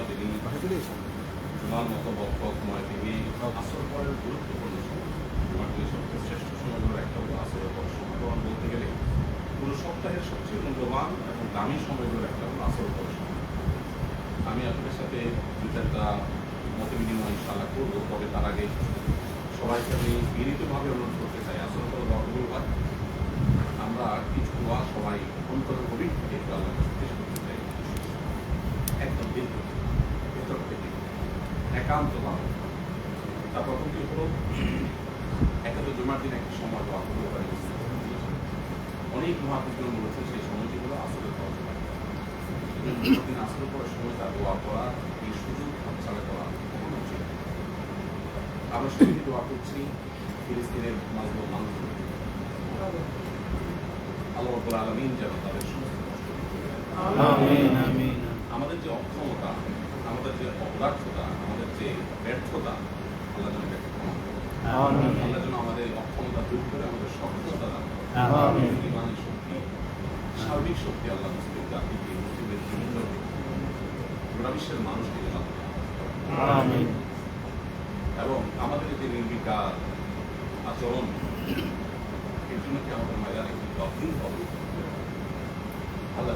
জন্য তিনি জুমার মতো বক্তব্য সময় তিনি আসর পরের গুরুত্বপূর্ণ সময়। দুই সবচেয়ে শ্রেষ্ঠ সময়গুলোর একটা হলো আসরের পর। সময় বলতে গেলে পুরো সপ্তাহের সবচেয়ে মূল্যবান এবং দামি সময়গুলোর একটা হলো আসর পর সময়। আমি আপনাদের সাথে দু চারটা মত বিনিময় ইনশাআল্লাহ করব তবে তার আগে সবাইকে আমি বিনীতভাবে অনুরোধ করতে চাই। আসল করে হয় আমরা কিছু দোয়া সবাই গভীর থেকে একটু আল্লাহ চাই। একদম থেকে একান্ত তার প্রথমটি হলো একান্ত জুমার দিন একটা সময় দোয়া করতে পারি অনেক মহাপুজুর বলেছে সেই সময়টি হলো আসলের পর। জুমার দিন আসলে সময় তার দোয়া করা এই সুযোগ হাতছাড়া করা কখনো উচিত। আমরা সবাই দোয়া করছি ফিলিস্তিনের মাজলুম মানুষগুলো আল্লাহ রব্বুল আলামিন যেন তাদের সমস্ত কষ্ট আমাদের যে অক্ষমতা আমাদের যে অপদার্থতা আমাদের যে ব্যর্থতা আল্লাহ যেন। আমিন আল্লাহ যেন আমাদের অক্ষমতা দূর করে আমাদের সক্ষমতা দান ইমানের শক্তি সার্বিক শক্তি আল্লাহ মুসলিম জাতিকে মুসলিমের গোটা বিশ্বের মানুষকে। আমিন এবং আমাদের যে নির্বিকার আচরণ এর জন্য কি আমাদের ময়দানে একটি গভীর হবে আল্লাহ।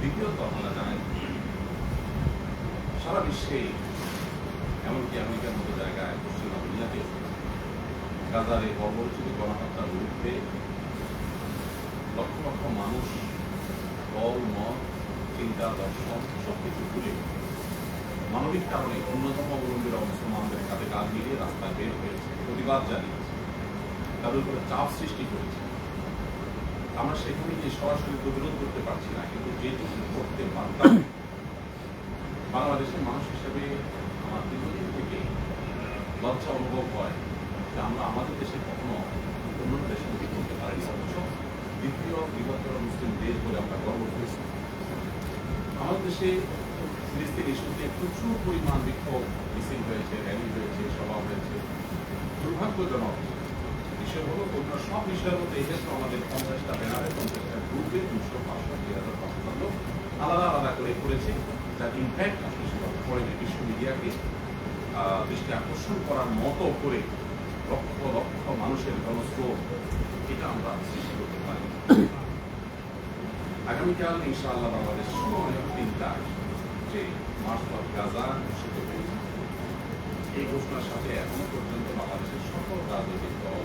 দ্বিতীয়ত আমরা জানেন সারা বিশ্বে এমনকি আমেরিকার মতো জায়গায় পশ্চিম আমেরিকাতে গাজারে বর্বরচিত গণহত্যার বিরুদ্ধে লক্ষ লক্ষ মানুষ, দল, মত, চিন্তা, দর্শন সব কিছু ভুলে মানবিক কারণে অন্যতম অবলম্বীরা মুসলমানদের কাঁধে কাঁধ মিলিয়ে রাস্তায় বের হয়েছে প্রতিবাদ জানিয়েছে তাদের উপরে চাপ সৃষ্টি করেছে। আমরা সেখানে গিয়ে সরাসরি প্রতিরোধ করতে পারছি না, কিন্তু যেটুকু করতে পারতাম বাংলাদেশের মানুষ হিসেবে আমার দীর্ঘদিন থেকে লজ্জা অনুভব হয় যে আমরা আমাদের দেশে কখনো অন্য দেশে মুখী করতে পারিনি, অথচ দ্বিতীয় বৃহত্তর মুসলিম দেশ বলে আমরা গর্ব করেছি। আমাদের দেশে ফিলিস্তিন ইস্যুতে প্রচুর পরিমাণ বিক্ষোভ, মিছিল হয়েছে র্যালি হয়েছে, সভা হয়েছে। দুর্ভাগ্যজনক বিষয় হলো, অন্য সব বিষয়ের মধ্যে এই ক্ষেত্রে আমাদের পঞ্চাশটা ব্যানারে, পঞ্চাশটা গ্রুপে দুশো পাঁচশো, দুই হাজার পাঁচশো আলাদা আলাদা করে করেছে। যার ইম্প্যাক্ট আসলে সেভাবে পড়েনি বিশ্ব মিডিয়াকে দৃষ্টি আকর্ষণ করার মতো করে লক্ষ লক্ষ মানুষের জনস্রোত এটা আমরা সৃষ্টি করতে পারি। আগামীকাল ইনশাআল্লাহ বাংলাদেশ সময় তিনটা যে মার্চ অফ গাজা ঘোষিত হয়েছে। এই ঘোষণার সাথে এখনও পর্যন্ত বাংলাদেশের সকল রাজনৈতিক দল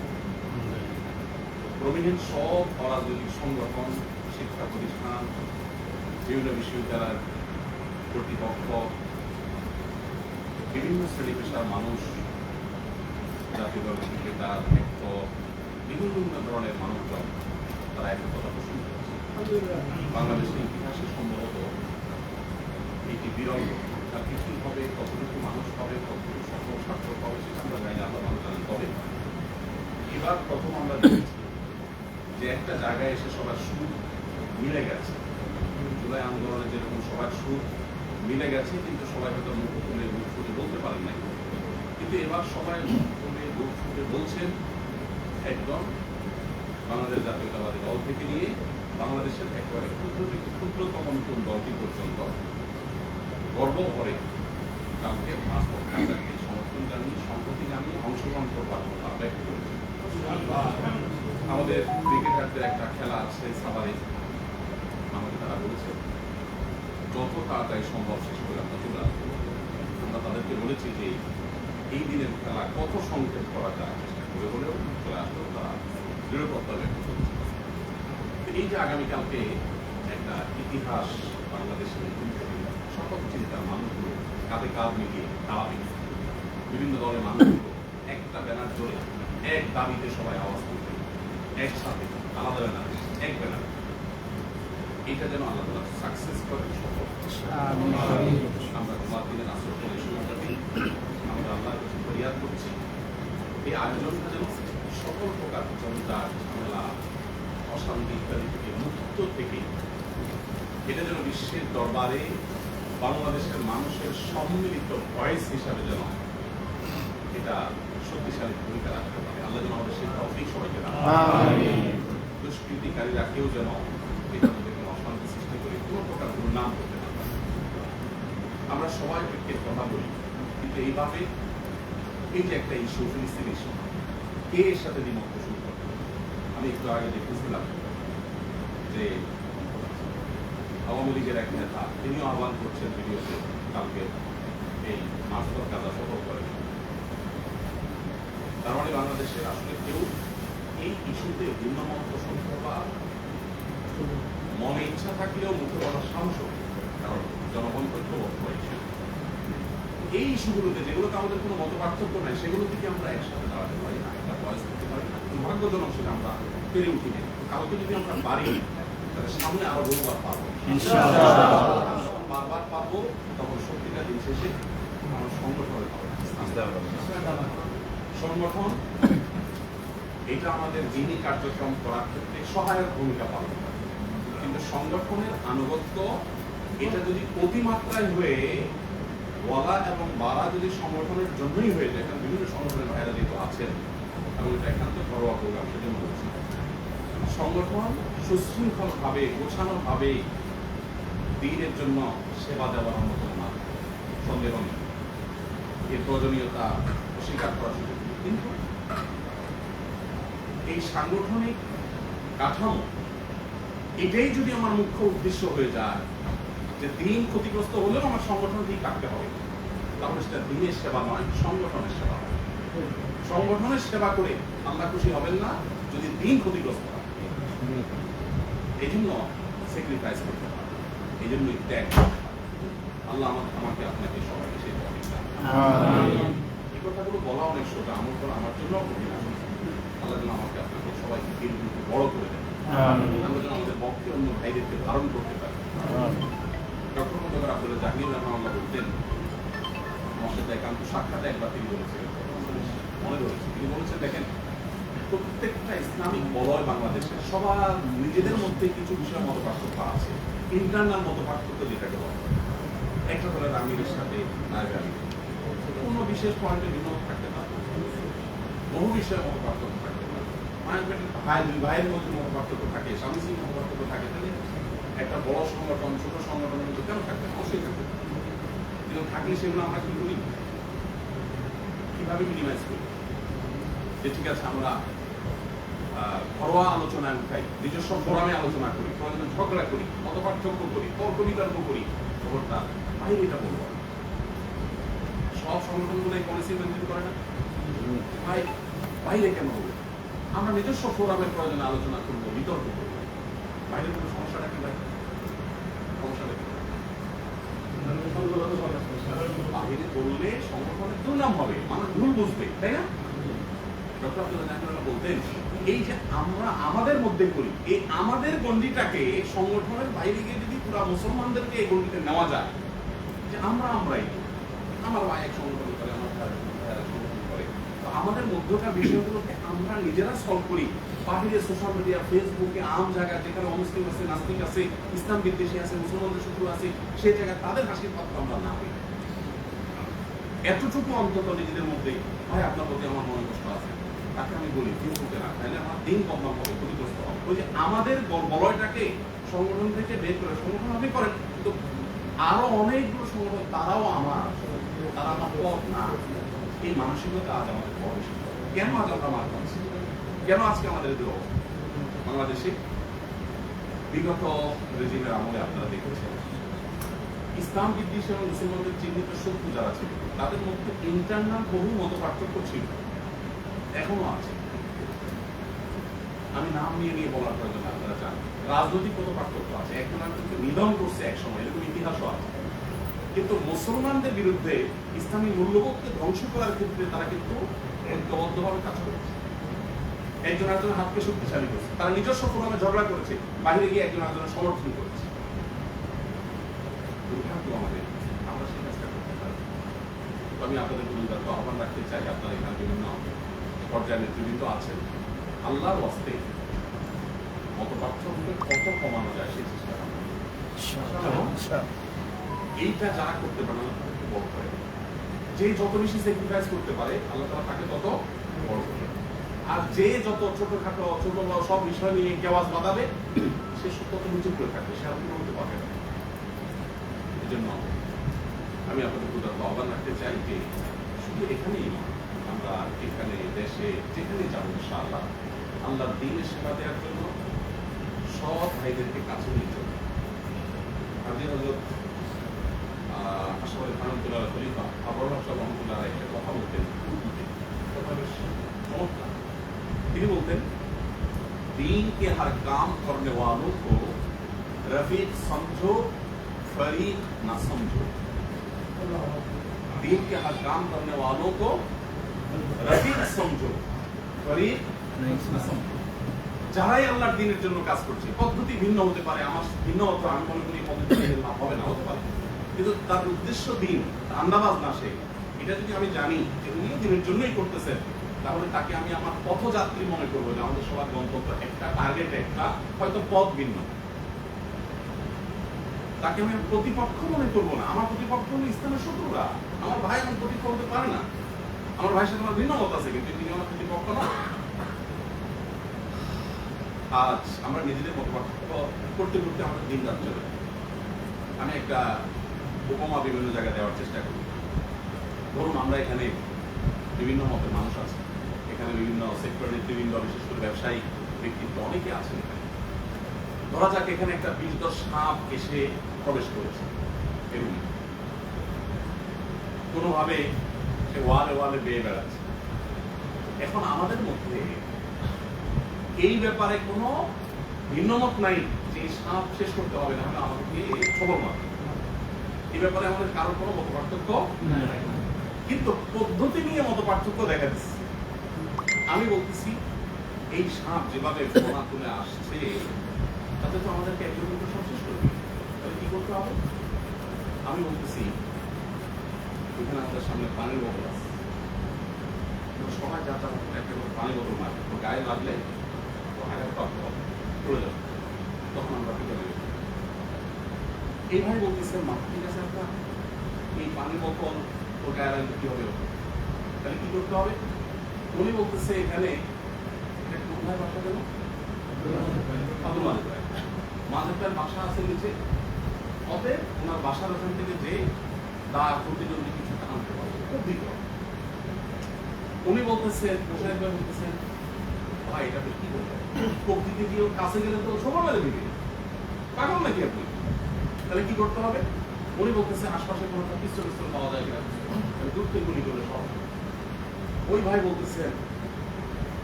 প্রবীণ সব অরাজনৈতিক সংগঠন, শিক্ষা প্রতিষ্ঠান, বিভিন্ন বিশ্ববিদ্যালয়ের কর্তৃপক্ষ বিভিন্ন শ্রেণি পেশার মানুষ জাতীয় দলের ক্রিকেটার actor, বিভিন্ন ধরনের মানুষজন তারা একতা পোষণ করেছে। বাংলাদেশের ইতিহাসে সম্ভবত এটি বিরল। আর কিছু হবে কতটুকু মানুষ হবে কতটুকু সকল সার্থক হবে সেটা আমরা জানি আল্লাহ ভালো জানেন তবে এবার প্রথম আমরা দেখেছি যে একটা জায়গায় এসে সবার সুর মিলে গেছে। জুলাই আন্দোলনে যেরকম সবার সুর মিলে গেছে, কিন্তু সবাই হয়তো মুখ খুলে, মুখ ফুটে বলতে পারেন নাই। কিন্তু এবার সবাই মুখ খুলে, মুখ ফুটে বলছেন একদম বাংলাদেশ জাতীয়তাবাদী দল থেকে নিয়ে বাংলাদেশের একেবারে ক্ষুদ্র থেকে ক্ষুদ্রতম নতুন দলটি পর্যন্ত গর্ব করে কাউকে পাসপোর্ট কাজাকে সমর্থন জানিয়ে, সম্প্রতি জানিয়ে অংশগ্রহণ করবার কথা ব্যক্ত করেছে আমাদের ক্রিকেটারদের একটা খেলা আছে সাবারে আমাকে তারা বলেছে। যত তাড়াতাড়ি সম্ভব শেষ করে আমরা চলে আসব। আমরা তাদেরকে বলেছি যে এই দিনের খেলা কত সংক্ষেপ করা যায় চেষ্টা করে হলেও চলে আসলেও তারা দৃঢ়পত্তা ব্যক্ত এই যে আগামীকালকে একটা ইতিহাস বাংলাদেশের সকল চিন্তার মানুষগুলো কাঁধে কাঁধ মিলিয়ে দাঁড়াবে। বিভিন্ন দলের মানুষগুলো একটা ব্যানার ধরে এক দাবিতে সবাই আওয়াজ তুলবে, একসাথে আলাদা ব্যানার, এক ব্যানার। এটা যেন তালা সাকসেস করে এই আয়োজনটা যেন সকল প্রকার জনতার ঝামেলা অশান্তি ইত্যাদি থেকে মুক্ত থেকে এটা যেন বিশ্বের দরবারে বাংলাদেশের মানুষের সম্মিলিত ভয়েস হিসাবে যেন এটা শক্তিশালী ভূমিকা আল্লাহ যেন আমাদের সেই তৌফিক দুষ্কৃতিকারীরা কেউ যেন এটার মধ্যে কোনো অশান্তি সৃষ্টি করে কোনো প্রকার দুর্নাম করতে না পারে আমরা সবাই ঐক্যের কথা বলি। কিন্তু এইভাবে এই যে একটা ইস্যু ফিলিস্তিন ইস্যু কে এর সাথে দ্বিমত শুরু করে? আমি একটু আগে দেখতেছিলাম যে আওয়ামী লীগের এক নেতা, তিনিও আহ্বান করছেন ভিডিওতে কালকে এই মাস্টার কাজা সফর করেন তার মানে বাংলাদেশের আসলে কেউ এই ইস্যুতে ভিন্নমত পোষণ বা মনে ইচ্ছা থাকলেও মুখে বলার সাহস কারণ জনগণ ঐক্যবদ্ধ। হয়েছে এই ইস্যুগুলোতে যেগুলোতে আমাদের কোনো মত পার্থক্য নাই, সেগুলো থেকে আমরা একসাথে দাঁড়াতে পারি না, একটা ভয়েস করতে পারি না। দুর্ভাগ্যজনক সেটা আমরা পেরে উঠি না কালকে যদি আমরা পারি, তাহলে সামনে আরও বহুবার পাবো। বারবার পাবো, তখন সত্যিটা দিন শেষে আমার সংগঠনের পাবো সংগঠন, এটা আমাদের দিনই কার্যক্রম করার ক্ষেত্রে সহায়ক ভূমিকা পালন কিন্তু সংগঠনের আনুগত্য, এটা যদি অতিমাত্রায় হয়ে বলা এবং বাড়া যদি সংগঠনের জন্যই হয়ে যায়, কারণ বিভিন্ন সংগঠনের ভাইরা যেহেতু আছেন এবং এটা একান্ত ঘরোয়া প্রোগ্রাম সেজন্য বলছি। সংগঠন সুশৃঙ্খলভাবে, গোছানোভাবে দিনের জন্য সেবা দেওয়ার অন্যতম না সন্দেহ নেই। এর প্রয়োজনীয়তা অস্বীকার করা সুযোগ কিন্তু এই সাংগঠনিক কাঠামো, এটাই যদি আমার মুখ্য উদ্দেশ্য হয়ে যায় যে দিন ক্ষতিগ্রস্ত হলেও আমার সংগঠন ঠিক রাখতে হবে। তাহলে সেটা দিনের সেবা নয় সংগঠনের সেবা হবে। সংগঠনের সেবা করে আল্লাহ খুশি হবেন না যদি দিন ক্ষতিগ্রস্ত হয়। এই জন্য স্যাক্রিফাইস করতে হবে। এই জন্য ত্যাগ আল্লাহ আমাকে আমাকে আপনাকে সবাইকে সেই। এই কথাগুলো বলা অনেক সোজা আমার করা আমার জন্য কঠিন আল্লাহ যেন আমাকে আপনাকে সবাইকে দিনগুলোকে বড় করে দেন। আমরা যেন আমাদের পক্ষে অন্য ভাইদেরকে ধারণ করতে পারি। মোতাবের আব্দুল জাহির রহমাল্লাহ বলতেন সাথে একান্ত সাক্ষাতে একবার তিনি বলেছিলেন মনে রয়েছে। তিনি বলেছেন, দেখেন, প্রত্যেকটা ইসলামিক বলয় বাংলাদেশে সবার নিজেদের মধ্যে কিছু বিষয় মত পার্থক্য আছে। ইন্টারনাল মত পার্থক্য যেটাকে বলা। একটা হলো আমিরের সাথে কোনো বিশেষ পয়েন্টে বিনোদ থাকতে পারে বহু বিষয়ে মত পার্থক্য থাকতে পারে। ভাইয়ের মধ্যে মত পার্থক্য থাকে, স্বামী স্ত্রীর মত পার্থক্য থাকে। তাহলে একটা বড় সংগঠন, ছোট সংগঠনের মধ্যে কেন থাকতে অবশ্যই থাকতে কিন্তু থাকলে সেগুলো আমরা কি করি? কীভাবে মিনিমাইজ করি? যে ঠিক আছে, আমরা ঘরোয়া আলোচনায় উঠাই, নিজস্ব ফোরামে আলোচনা করি প্রয়োজনে ঝগড়া করি মত পার্থক্য করি, তর্ক বিতর্ক করি খবরটা বাইরে এটা বলব সব সংগঠনগুলো এই পলিসি মেনটেন করে না? ভাই, বাইরে কেন হবে? আমরা নিজস্ব ফোরামের প্রয়োজনে আলোচনা করব, বিতর্ক করব। বাইরে কোনো সমস্যাটা কি ভাই সমস্যাটা কি বাহিরে করলে সংগঠনের দুর্নাম হবে, মানুষ ভুল বুঝবে, তাই না? ডক্টর আব্দুল বলতেন, এই যে আমরা আমাদের মধ্যে করি, এই আমাদের গণ্ডিটাকে সংগঠনের বাইরে গিয়ে যদি পুরা মুসলমানদেরকে এই গণ্ডিতে নেওয়া যায়, যে আমরা আমরাই আমার ভাই এক সংগঠন করে আমার ভাই এক সংগঠন করে তো আমাদের মধ্যকার বিষয়গুলোকে আমরা নিজেরা সলভ করি। বাহিরে সোশ্যাল মিডিয়া ফেসবুকে আম জায়গা, যেখানে অমুসলিম আছে, নাস্তিক আছে, ইসলাম বিদ্বেষী আছে, মুসলমানদের শত্রু আছে, সেই জায়গায় তাদের হাসির পাত্র আমরা না হই এতটুকু অন্তত নিজেদের মধ্যে, ভাই, আপনার প্রতি আমার মনে কষ্ট আছে। তাকে আমি বলি ফেসবুকে না, তাহলে আমার দিন বদনাম হবে ক্ষতিগ্রস্ত হবে। ওই যে আমাদের বল- বলয়টাকে সংগঠন থেকে বের করে, সংগঠন আপনি করেন, কিন্তু আরও অনেকগুলো সংগঠন, তারাও আমার, তারা আমার পথ না। এই মানসিকতা আজ আমাদের। কেন আজ আমরা মার খাচ্ছি কেন আজকে আমাদের বাংলাদেশে বিগত রেজিমের আমলে আপনারা দেখেছেন? ইসলাম বিদ্বেষ এবং মুসলমানদের চিহ্নিত শত্রু যারা ছিল, তাদের মধ্যে ইন্টারনাল বহু মত পার্থক্য ছিল, এখনও আছে। আমি নাম নিয়ে নিয়ে বলার প্রয়োজন আপনারা রাজনৈতিক কত পার্থক্য আছে একজন নিধন করছে এক সময় এরকম ইতিহাসও আছে। কিন্তু মুসলমানদের বিরুদ্ধে ইসলামী মূল্যবোধকে ধ্বংস করার ক্ষেত্রে তারা কিন্তু কাজ করেছে একজন একজনের হাতকে শক্তিশালী করেছে। তারা নিজস্ব ফোরামে ঝগড়া করেছে বাইরে গিয়ে একজন একজনের সমর্থন করেছে। দুর্ভাগ্য আমাদের আমরা সেই কাজটা করতে পারি। আমি আপনাদের পরিবার তো আহ্বান রাখতে চাই আপনারা এখানে বিভিন্ন পর্যায়ের নেতৃবৃন্দ আছেন। আল্লাহর ওয়াস্তে মত পার্থক্য কত কমানো যায় সেই চেষ্টা এইটা যারা করতে পারে বড় করে। দেয়। যে যত বেশি স্যাক্রিফাইস করতে পারে, আল্লাহ তারা তাকে তত বড় আর যে যত ছোটখাটো ছোট বড় সব বিষয় নিয়ে কেওয়াজ বাঁধাবে, সে সব তত নিচু করে থাকবে, সে আর উঠতে পারবে না। এই জন্য আমি আপনাদের প্রতি আহ্বান রাখতে চাই যে শুধু এখানেই আমরা এখানে দেশে, যেখানে যাব ইনশাআল্লাহ আল্লাহ দিনের সেবা দেওয়ার জন্য সব ভাইদেরকে কাছে নিয়ে চলবে। হাসপাতাল রহমতুল্লাহ খলিফা আবর হাসান রহমতুল্লাহ একটা কথা বলতেন তিনি বলতেন دین کے ہر کام کرنے والوں کو رفیق سمجھو فریق نہ سمجھو دین کے ہر کام کرنے والوں کو رفیق سمجھو فریق نہ যারাই আল্লাহর দিনের জন্য কাজ করছে, পদ্ধতি ভিন্ন হতে পারে, আমার ভিন্ন হতো আমি মনে করি পদ্ধতি হবে না, হতে পারে। কিন্তু তার উদ্দেশ্য দিন আন্দাবাজ না সে। এটা যদি আমি জানি যে উনি দিনের জন্যই করতেছেন, তাহলে তাকে আমি আমার পথযাত্রী মনে করব যে আমাদের সবার গন্তব্য একটা টার্গেট একটা হয়তো পথ ভিন্ন। তাকে আমি প্রতিপক্ষ মনে করব না। আমার প্রতিপক্ষ হলো ইসলামের শত্রুরা। আমার ভাই আমার প্রতিপক্ষ হতে পারে না। আমার ভাইয়ের সাথে আমার ভিন্ন মত আছে, কিন্তু তিনি আমার প্রতিপক্ষ না। আজ আমরা নিজেদের মত করতে করতে আমাদের দিন রাত চলে। আমি একটা উপমা বিভিন্ন জায়গায় দেওয়ার চেষ্টা করি। ধরুন আমরা এখানে বিভিন্ন মতের মানুষ আছে। এখানে বিভিন্ন সেক্টর নেতৃবৃন্দ বিশেষ করে ব্যবসায়ী ব্যক্তিত্ব অনেকে আছেন এখানে। ধরা যাক এখানে একটা বিষদর সাপ এসে প্রবেশ করেছে। এরকম কোনোভাবে সে ওয়ালে ওয়ালে বেয়ে বেড়াচ্ছে। এখন আমাদের মধ্যে এই ব্যাপারে কোনো ভিন্নমত নাই যে সাপ শেষ করতে হবে, না আমাদেরকে খবর মারতে এই ব্যাপারে আমাদের কারোর কোনো মত পার্থক্য কিন্তু পদ্ধতি নিয়ে মত পার্থক্য দেখা দিচ্ছে। আমি বলতেছি এই সাপ যেভাবে ফোনা তুলে আসছে তাতে তো আমাদেরকে একজন কিন্তু সব শেষ করবে তাহলে কি করতে হবে? আমি বলতেছি এখানে আমাদের সামনে পানির বোতল আছে। সবাই যা যা একটা করে পানি বোতল মারি গায়ে লাগলে প্রাপ্ত হবে। পড়ে যাবে। তখন আমরা কি করব এই ভাই বলতেছেন মা। ঠিক আছে আপনার এই পানি বোতল ওর গায়ে কি হবে তাহলে কি করতে হবে? উনি বলতেছে এখানে কোথায় বাসা গেল মালিক বাসা আছে নিচে। অতএব ওনার বাসার ওখান থেকে যে দা প্রতিদ্বন্দ্বী কিছু আনতে পারবে। খুব দিতে উনি বলতেছেন মোশাহিদ ভাই বলতেছেন, ভাই, এটা কি করবে প্রকৃতি দিয়ে কাছে গেলে তো সবার মেরে দিবে পাগল নাকি আপনি? তাহলে কি করতে হবে? উনি বলতেছে, আশপাশে কোনো পিস্তল পিস্তল পাওয়া যায় কিনা। দূর থেকে গুলি করলে সব। ওই ভাই বলতেছেন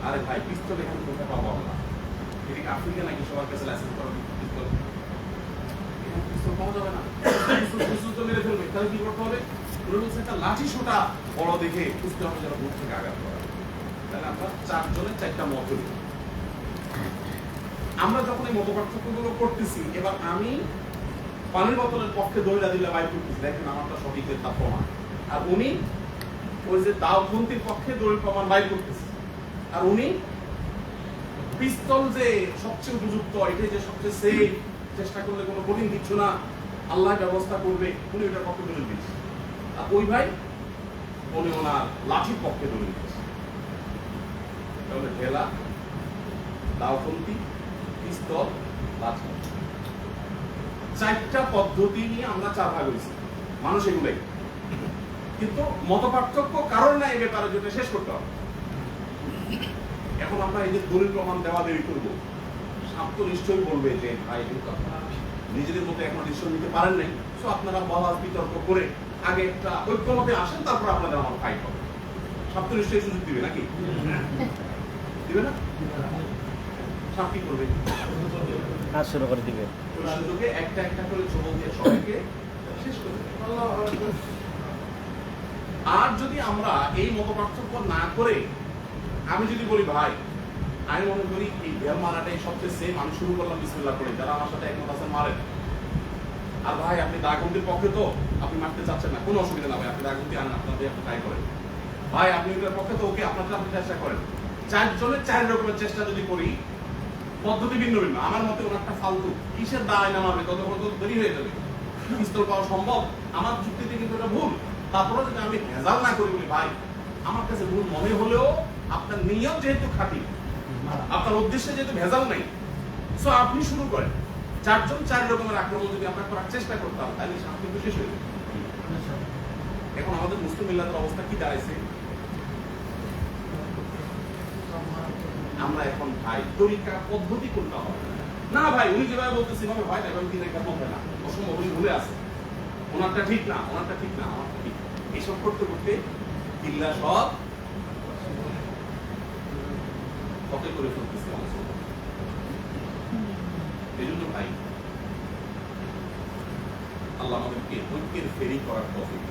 আরে ভাই পিস্তল এখানে কোথায় পাবো আমরা এদিকে আফ্রিকা নাকি সবার কাছে লাইসেন্স করা পিস্তল পাওয়া তাহলে কি করতে হবে? বলছে, একটা লাঠি বড় দেখে হবে যেন থেকে আঘাত করা। তাহলে আমরা চারটা আমরা যখন এই মত পার্থক্যগুলো করতেছি, এবার আমি পানির বোতলের পক্ষে দইলা দিলে বাইর করতেছি। দেখেন আমারটা সঠিকের তা প্রমাণ। আর উনি ওই যে দাওপন্থীর পক্ষে দলিল প্রমাণ বাইর করতেছে। আর উনি পিস্তল যে সবচেয়ে উপযুক্ত, এটাই যে সবচেয়ে সেফ চেষ্টা করলে কোনো কঠিন কিছু না, আল্লাহ ব্যবস্থা করবে, উনি ওটার পক্ষে দলিল দিচ্ছে আর ওই ভাই, উনি ওনার লাঠির পক্ষে দলিল দিচ্ছে তাহলে ঢেলা দাওপন্থী পিস্তল, লাঠি। চারটা পদ্ধতি নিয়ে আমরা চার ভাগ হয়েছি। মানুষ এগুলাই। কিন্তু মত পার্থক্য কারণ না এই ব্যাপারে যেটা শেষ করতে হবে। এখন আমরা এই যে দলিল প্রমাণ দেওয়া দেরি করব সাপ তো নিশ্চয়ই বলবে যে ভাই কিন্তু আপনারা নিজেদের মতো এখন ডিসিশন নিতে পারেন নাই। তো আপনারা বলার বিতর্ক করে আগে একটা ঐক্যমতে আসেন তারপর আপনাদের আমার ফাইট হবে। সাপ তো নিশ্চয়ই সুযোগ দিবে নাকি? দিবে না? সাপ কি করবে? কাজ শুরু করে দিবে। একটা একটা করে সবাইকে শেষ করে দেবে। আল্লাহু আকবার। আর যদি আমরা এই মত পার্থক্য না করে আমি যদি বলি ভাই আমি মনে করি এই বেল মারাটাই সবচেয়ে সেম আমি শুরু করলাম বিসমিল্লাহ করে। যারা আমার সাথে একমত আছেন মারেন। আর ভাই আপনি দাগন্দির পক্ষে তো আপনি মারতে চাচ্ছেন না। কোনো অসুবিধা না ভাই। আপনি দাগন্দি আনেন আপনাদের আপনি ট্রাই করেন। ভাই আপনি ওটার পক্ষে তো ওকে আপনাদের আপনি চেষ্টা করেন। চারজনের চার রকমের চেষ্টা যদি করি পদ্ধতি ভিন্ন ভিন্ন। আমার মতে ওনারটা ফালতু। কিসের দায় না মারবে ততক্ষণ তো দেরি হয়ে যাবে? পিস্তল পাওয়া সম্ভব? আমার যুক্তিতে কিন্তু এটা ভুল। তারপরে যদি আমি ভেজাল না করি বলি, ভাই, আমার কাছে ভুল মনে হলেও আপনার নিয়ম যেহেতু খাঁটি, আপনার উদ্দেশ্যে যেহেতু ভেজাল নেই সো আপনি শুরু করেন। চারজন চার রকমের আক্রমণ যদি আমরা করার চেষ্টা করতাম, তাহলে শান্তি শেষ হয়ে যাবে এখন আমাদের মুসলিম মিল্লাতের অবস্থা কি দাঁড়াইছে? আমরা এখন ভাই তরিকা পদ্ধতি কোনটা হবে? না ভাই উনি যেভাবে বলতেছে এভাবে হয় না এভাবে দিন একটা বলবে না। অসম্ভব উনি ভুলে আছে। ওনারটা ঠিক না ওনারটা ঠিক না আমারটা ঠিক। এইসব করতে করতে কিল্লা সব কত করে ফেলতেছে এই জন্য ভাই আল্লাহ আমাদেরকে ঐক্যের ফেরি করার তফিক।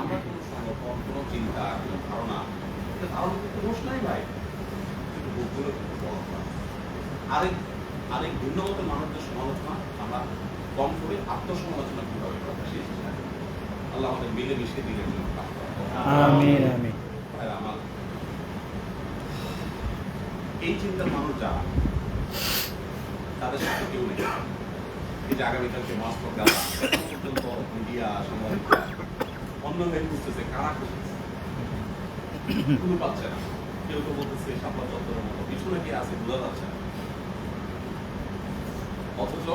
আমরা কোনো সংগঠন কোনো চিন্তা কোনো ধারণা ধারণা করতে দোষ নাই ভাই কিন্তু ভুলগুলো কিন্তু বড় না। আরেক আরেক ভিন্ন মানুষদের সমালোচনা আমরা কম করে আত্মসমালোচনা কীভাবে করা সেই আল্লাহ আমাদের মিলে দিনের জন্য আমিন আমিন। আমার এই চিন্তার মানুষ যারা তাদের সাথে কেউ নেই। এই যে আগামীকালকে মাস প্রোগ্রাম মিডিয়া সাংবাদিক অন্য মেয়ে খুঁজতেছে কারা খুঁজতেছে কোনো পাচ্ছে না কেউ তো বলতেছে সাপলা চত্বরের মতো। পিছনে কি আছে বোঝা যাচ্ছে না। অথচ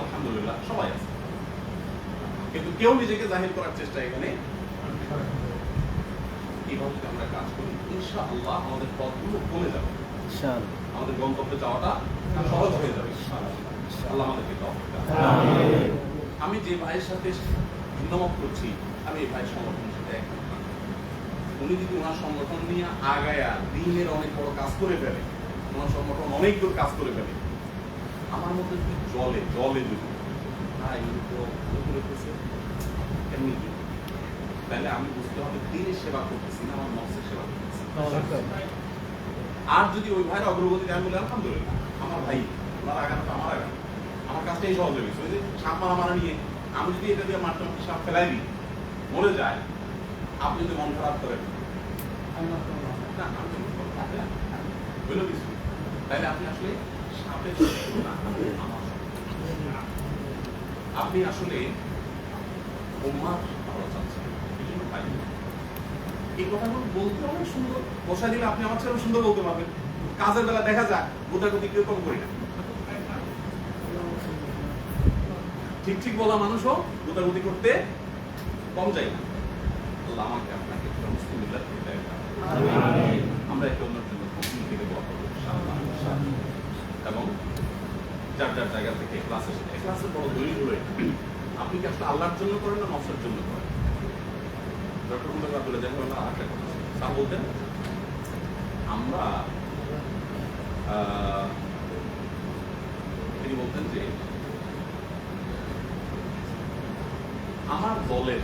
আলহামদুলিল্লাহ সবাই আছে। কিন্তু কেউ নিজেকে জাহির করার চেষ্টা এখানে এইভাবে যদি আমরা কাজ করি ইনশাআল্লাহ আমাদের পথগুলো কমে যাবে। আমাদের গন্তব্যে যাওয়াটা সহজ হয়ে যাবে আল্লাহ আমাদেরকে। আমি যে ভাইয়ের সাথে ভিন্নমত করছি আমি এই ভাইয়ের সংগঠনের সাথে একমত না। উনি যদি ওনার সংগঠন নিয়ে আগায়া দিনের অনেক বড় কাজ করে ফেলে। ওনার সংগঠন অনেক দূর কাজ করে ফেলে। আমার মধ্যে যদি জলে জলে যদি ভাই এমনি তাহলে আমি বুঝতে হবে দিনের সেবা করতেছি না আমার নফসের সেবা করতেছি। আর যদি ওই ভাইয়ের অগ্রগতি দেয় বলে আলহামদুলিল্লাহ আমার ভাই ওনার আগানো তো আমার আগানো আমার কাজটাই সহজ হয়ে গেছে। ওই যে সাপ মারা মারা নিয়ে আমি যদি এটা দিয়ে মারতে মারতে সাপ ফেলাই দিই মরে যায়। আপনি যদি মন খারাপ করেন। আপনি আসলে উম্মার ভালো চাচ্ছেন এই কথাগুলো বলতে অনেক সুন্দর বসা দিলে আপনি আমার চেয়ে সুন্দর বলতে পারবেন কাজের বেলা দেখা যাক গোটাগুটি কেউ কম করি না ঠিক ঠিক বলা মানুষও গোটাগুটি করতে কম যায় না আল্লাহ আমাকে আপনাকে মুসলিম আমরা একে অন্যের জন্য থেকে। এবং যার যার জায়গা থেকে ক্লাসের বড় দলিল আপনি কি আসলে আল্লাহর জন্য করেন না নফসের জন্য করেন ডক্টর দেখো না, আরেকটা কথা। স্যার বলতেন, আমরা তিনি বলতেন যে, আমার দলের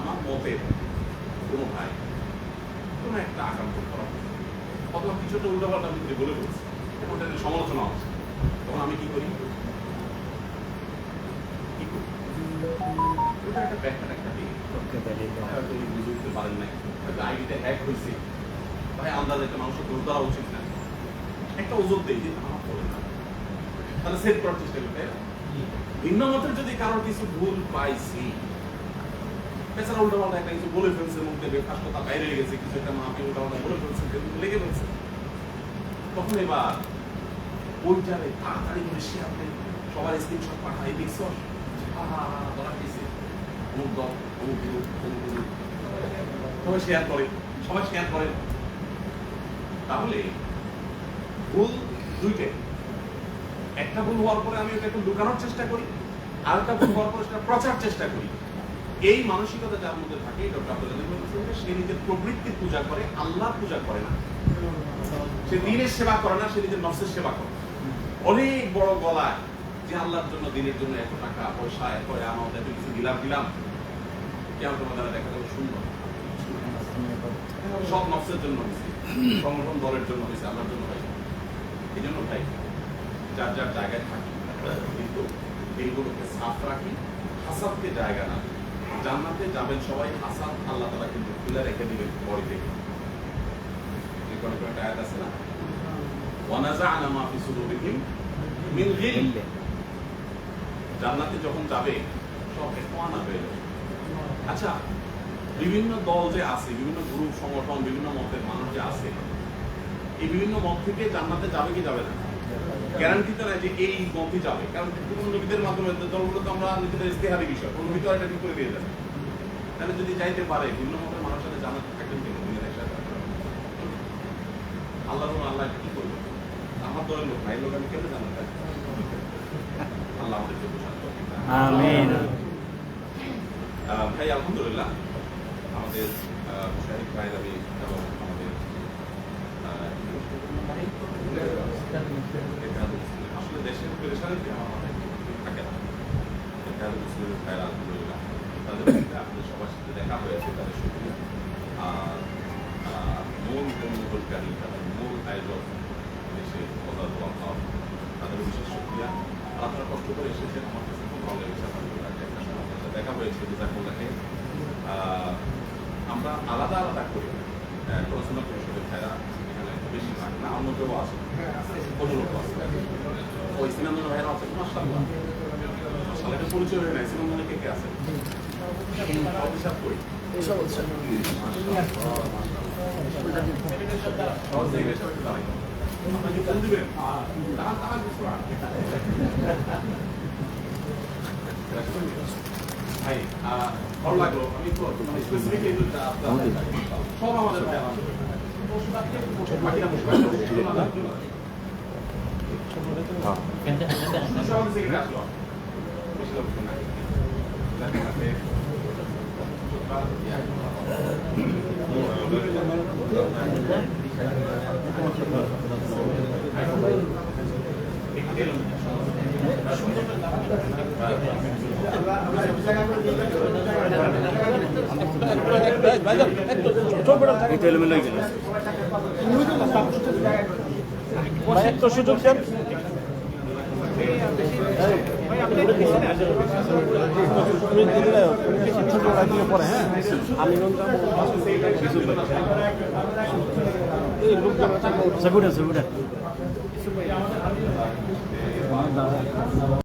আমার মতের কোনো একটা আকাঙ্ক্ষ করা অথবা কিছু একটা উল্টাপাল্টা আমি বলে বলছি ওটা সমালোচনা হচ্ছে। তখন আমি কি করি? কি করি? ওটা একটা ব্যাখ্যা একটা দিই ওকে ভেরি গুড হয়তো বুঝে উঠতে পারেন নাই। হয়তো আইডিটা হ্যাক হয়েছে। ভাই আন্দাজ একটা মানুষের দূর দেওয়া উচিত না। একটা ওজন দেই যে আমার করে না। তাহলে করার চেষ্টা ভিন্ন মতের যদি কারোর কিছু ভুল পাইছি বেচারা উল্টা পাল্টা একটা কিছু বলে ফেলছে, মুখ বেফাস কথা বাইরে গেছে, কিছু একটা মাকে উল্টা পাল্টা বলে ফেলছে, কিন্তু লেগে ফেলছে তখন এবার ওইটারে তাড়াতাড়ি করে শেয়ার করে সবার স্ক্রিনশট পাঠাই দেখছস আহা ধরা গেছে অমুক দল, অমুক গ্রুপ অমুক গ্রুপ সবাই শেয়ার করে, সবাই শেয়ার করে। তাহলে ভুল দুইটাই। একটা ভুল হওয়ার পরে আমি ওটা একটু লুকানোর চেষ্টা করি আর একটা ভুল হওয়ার পরে সেটা প্রচার চেষ্টা করি। এই মানসিকতা যার মধ্যে থাকে ডক্টর সে নিজের প্রবৃত্তির পূজা করে, আল্লাহ পূজা করে না। সে দিনের সেবা করে না, সে নিজের নফসের সেবা করে অনেক বড় গলায় যে আল্লাহর জন্য, দিনের জন্য এত টাকা, পয়সা, এত আমার এত কিছু দিলাম দিলাম। কেমন তোমার দ্বারা দেখা যাবে সুন্দর? সব নফসের জন্য হয়েছে। সংগঠন দলের জন্য হয়েছে, আল্লাহর জন্য হয়েছে। এই জন্য ভাই যার যার জায়গায় থাকি। কিন্তু এইগুলোকে সাফ রাখি, হাসাদকে জায়গা না। জান্নাতে যাবেন সবাই হাসাদ আল্লাহ তালা কিন্তু খুলে রেখে দিবেন পরে থেকে। জান্নাতে যখন যাবে, সব যাবে। আচ্ছা বিভিন্ন দল যে আছে, বিভিন্ন গ্রুপ, সংগঠন, বিভিন্ন মতের মানুষ যে আছে, এই বিভিন্ন মত থেকে জান্নাতে যাবে কি যাবে না? গ্যারান্টি তো যে এই মন্ত্রী যাবে। কারণ নবীদের মাধ্যমে দলগুলো তো আমরা নিজেদের ইস্তেহারি বিষয়। কোন নবী এটা ঠিক করে দিয়ে যাবে। তাহলে যদি যাইতে পারে ভিন্ন মতের মানুষের সাথে জানাতে থাকবেন কেন দুনিয়ার একসাথে আল্লাহ আল্লাহ কি করবে? আমার দলের লোক ভাই লোক আমি কেন জানাতে আল্লাহ আমাদের জন্য আমিন। ভাই আলহামদুলিল্লাহ। আমাদের শাহিদ ভাই আমি এবং আমাদের দেশের পেরেশানিতে আমার মাথায় থাকে না। এখানে মুসলিমের ভাইরা আলহামদুলিল্লাহ তাদের আপনাদের সবার সাথে দেখা হয়েছে, তাদের সুবিধা আর মূল মঙ্গলকারী তাদের মূল আয়োজক দেশে মজার হওয়া তাদের বিশেষ আর আপনারা কষ্ট করে এসেছেন, আমার কাছে খুব ভালো লেগেছে, আলহামদুলিল্লাহ। একটা সময় দেখা হয়েছে জাজাকুল্লাহে আমরা আলাদা আলাদা করি পড়াশোনা পরিষদের ভাইরা বেশি না অন্য কেউ আছে কত লোক আছে ওই সিনেমার ভাইরা আছে মাসাল্লাহ মাসাল্লাহ এটা পরিচয় হয়ে নাই সিনেমার কে কে আছে অভিশাপ করি আপনাকে ফোন দিবেন ভাই ভালো লাগল আমি তো স্পেসিফিক সব আমাদের এটা এলোমেলো হয়ে গেল। একটু সুযোগ দেন? পরে হ্যাঁ আমি সবুটা সবুটা